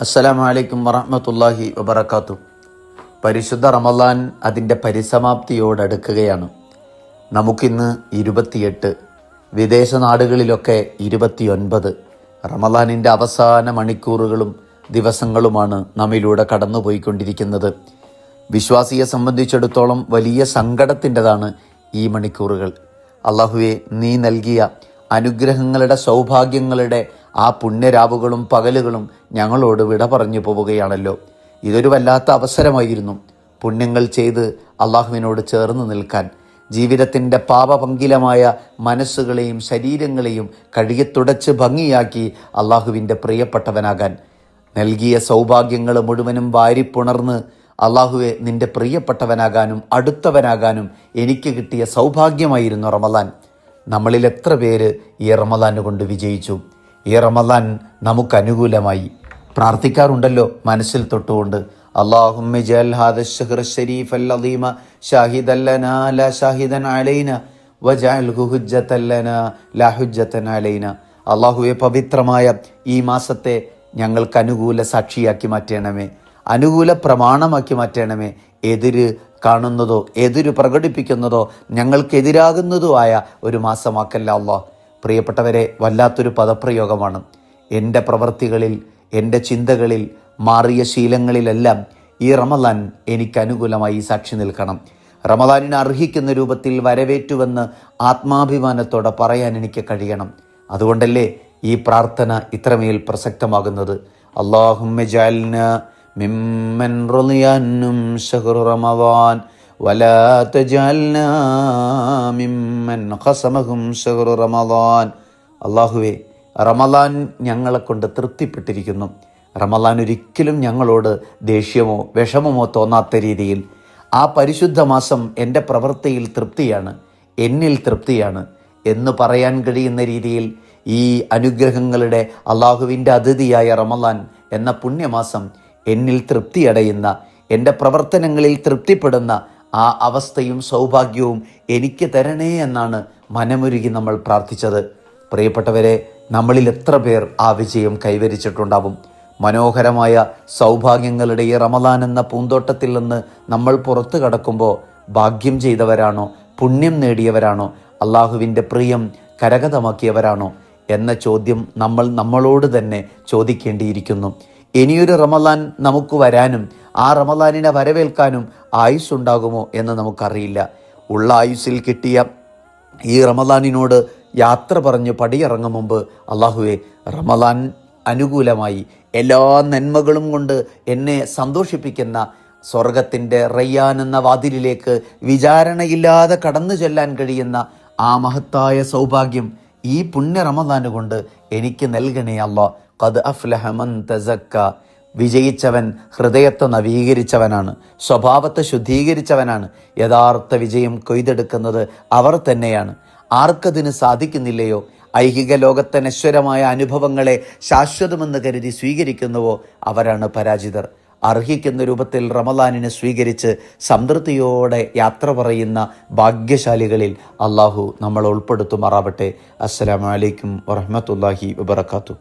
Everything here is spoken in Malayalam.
അസ്സലാമു അലൈക്കും വറഹ്മത്തുള്ളാഹി വബറകാത്തു. പരിശുദ്ധ റമദാൻ അതിന്റെ പരിസമാപ്തിയോടടുക്കുകയാണ്. നമുക്കിന്ന് ഇരുപത്തിയെട്ട് വിദേശ നാടുകളിലൊക്കെ ഇരുപത്തിയൊൻപത് റമദാനിന്റെ അവസാന മണിക്കൂറുകളും ദിവസങ്ങളുമാണ് നമ്മിലൂടെ കടന്നുപോയിക്കൊണ്ടിരിക്കുന്നത്. വിശ്വാസിയെ സംബന്ധിച്ചിടത്തോളം വലിയ സങ്കടത്തിന്റെതാണ് ഈ മണിക്കൂറുകൾ. അള്ളാഹുവെ നീ നൽകിയ അനുഗ്രഹങ്ങളുടെ സൗഭാഗ്യങ്ങളുടെ ആ പുണ്യരാവുകളും പകലുകളും ഞങ്ങളോട് വിട പറഞ്ഞു പോവുകയാണല്ലോ. ഇതൊരു വല്ലാത്ത അവസരമായിരുന്നു പുണ്യങ്ങൾ ചെയ്ത് അള്ളാഹുവിനോട് ചേർന്ന് നിൽക്കാൻ. ജീവിതത്തിന്റെ പാപപങ്കിലമായ മനസ്സുകളെയും ശരീരങ്ങളെയും കഴുകിത്തുടച്ച് ഭംഗിയാക്കി അള്ളാഹുവിന്റെ പ്രിയപ്പെട്ടവനാകാൻ. നൽകിയ സൗഭാഗ്യങ്ങൾ മുഴുവനും വാരിപ്പുണർന്ന് അള്ളാഹുവെ നിന്റെ പ്രിയപ്പെട്ടവനാകാനും അടുത്തവനാകാനും എനിക്ക് കിട്ടിയ സൗഭാഗ്യമായിരുന്നു റമലാൻ നമ്മളിൽ എത്ര പേര് ഈ റമലാന് കൊണ്ട് വിജയിച്ചു? ഈ റമലാൻ നമുക്ക് അനുകൂലമായി. പ്രാർത്ഥിക്കാറുണ്ടല്ലോ മനസ്സിൽ തൊട്ടുകൊണ്ട്. അള്ളാഹുമ്മ ഹാദ ഷാഹിദല്ലനാ ലാ ഷാഹിദൻ അലൈന ലാ അലൈന. അള്ളാഹുവെ പവിത്രമായ ഈ മാസത്തെ ഞങ്ങൾക്ക് അനുകൂല സാക്ഷിയാക്കി മാറ്റണമേ. അനുകൂല പ്രമാണമാക്കി മാറ്റണമേ. എതിര് കാണുന്നതോ എതിര് പ്രകടിപ്പിക്കുന്നതോ ഞങ്ങൾക്കെതിരാകുന്നതോ ആയ ഒരു മാസമാക്കല്ല അള്ളാഹ്. പ്രിയപ്പെട്ടവരെ വല്ലാത്തൊരു പദപ്രയോഗമാണ്. എന്റെ പ്രവൃത്തികളിൽ എന്റെ ചിന്തകളിൽ മാറിയ ശീലങ്ങളിലെല്ലാം ഈ റമദാൻ എനിക്ക് അനുകൂലമായി സാക്ഷി നിൽക്കണം. റമദാനിനെ അർഹിക്കുന്ന രൂപത്തിൽ വരവേറ്റുവെന്ന് ആത്മാഭിമാനത്തോടെ പറയാൻ എനിക്ക് കഴിയണം. അതുകൊണ്ടല്ലേ ഈ പ്രാർത്ഥന ഇത്രമേൽ പ്രസക്തമാകുന്നത്. അള്ളാഹുമ്മ ജഅൽന മിമ്മൻ റളിയന്നും ശഹ്റു റമദാൻ ولا تجعلنا ممن خصمهم شهر رمضان അള്ളാഹുവേ റമദാൻ ഞങ്ങളെ കൊണ്ട് തൃപ്തിപ്പെട്ടിരിക്കുന്നു റമദാൻ ഒരിക്കലും ഞങ്ങളോട് ദേഷ്യമോ വിഷമമോ തോന്നാത്ത രീതിയിൽ ആ പരിശുദ്ധ മാസം എൻ്റെ പ്രവൃത്തിയിൽ തൃപ്തിയാണ് എന്നിൽ തൃപ്തിയാണ് എന്ന് പറയാൻ കഴിയുന്ന രീതിയിൽ ഈ അനുഗ്രഹങ്ങളുടെ അള്ളാഹുവിൻ്റെ അതിഥിയായ റമദാൻ എന്ന പുണ്യമാസം എന്നിൽ തൃപ്തിയടയുന്ന എന്റെ പ്രവർത്തനങ്ങളിൽ തൃപ്തിപ്പെടുന്ന ആ അവസ്ഥയും സൗഭാഗ്യവും എനിക്ക് തരണേ എന്നാണ് മനമൊരുകി നമ്മൾ പ്രാർത്ഥിച്ചത്. പ്രിയപ്പെട്ടവരെ നമ്മളിൽ എത്ര പേർ ആ വിജയം കൈവരിച്ചിട്ടുണ്ടാവും? മനോഹരമായ സൗഭാഗ്യങ്ങളുടെ ഈ റമദാൻ എന്ന പൂന്തോട്ടത്തിൽ നിന്ന് നമ്മൾ പുറത്തു കടക്കുമ്പോൾ ഭാഗ്യം ചെയ്തവരാണോ? പുണ്യം നേടിയവരാണോ? അള്ളാഹുവിന്റെ പ്രിയം കരകതമാക്കിയവരാണോ എന്ന ചോദ്യം നമ്മൾ നമ്മളോട് തന്നെ ചോദിക്കേണ്ടിയിരിക്കുന്നു. ഇനിയൊരു റമലാൻ നമുക്ക് വരാനും ആ റമലാനിനെ വരവേൽക്കാനും ആയുസ് ഉണ്ടാകുമോ എന്ന് നമുക്കറിയില്ല. ഉള്ള ആയുസ്സിൽ കിട്ടിയ ഈ റമലാനിനോട് യാത്ര പറഞ്ഞ് പടിയിറങ്ങും മുമ്പ് അള്ളാഹുവെ റമലാൻ അനുകൂലമായി എല്ലാ നന്മകളും കൊണ്ട് എന്നെ സന്തോഷിപ്പിക്കുന്ന സ്വർഗത്തിന്റെ റയ്യാൻ എന്ന വാതിലിലേക്ക് വിചാരണയില്ലാതെ കടന്നു ചെല്ലാൻ കഴിയുന്ന ആ മഹത്തായ സൗഭാഗ്യം ഈ പുണ്യ റമദാന് കൊണ്ട് എനിക്ക് നൽകണേ അല്ലാ ഖദ് അഫ്ലഹ മൻ തസക്ക. വിജയിച്ചവൻ ഹൃദയത്തെ നവീകരിച്ചവനാണ്. സ്വഭാവത്തെ ശുദ്ധീകരിച്ചവനാണ്. യഥാർത്ഥ വിജയം കൊയ്തെടുക്കുന്നത് അവർ തന്നെയാണ്. ആർക്കതിന് സാധിക്കുന്നില്ലയോ? ഐഹിക ലോകത്തെ നശ്വരമായ അനുഭവങ്ങളെ ശാശ്വതമെന്ന് കരുതി സ്വീകരിക്കുന്നുവോ? അവരാണ് പരാജിതർ. അർഹിക്കുന്ന രൂപത്തിൽ റമദാനിനെ സ്വീകരിച്ച് സംതൃപ്തിയോടെ യാത്ര പറയുന്ന ഭാഗ്യശാലികളിൽ അള്ളാഹു നമ്മൾ ഉൾപ്പെടുത്തുമാറാവട്ടെ. അസ്സലാമലൈക്കും വറഹമത്തല്ലാഹി വബർക്കാത്തു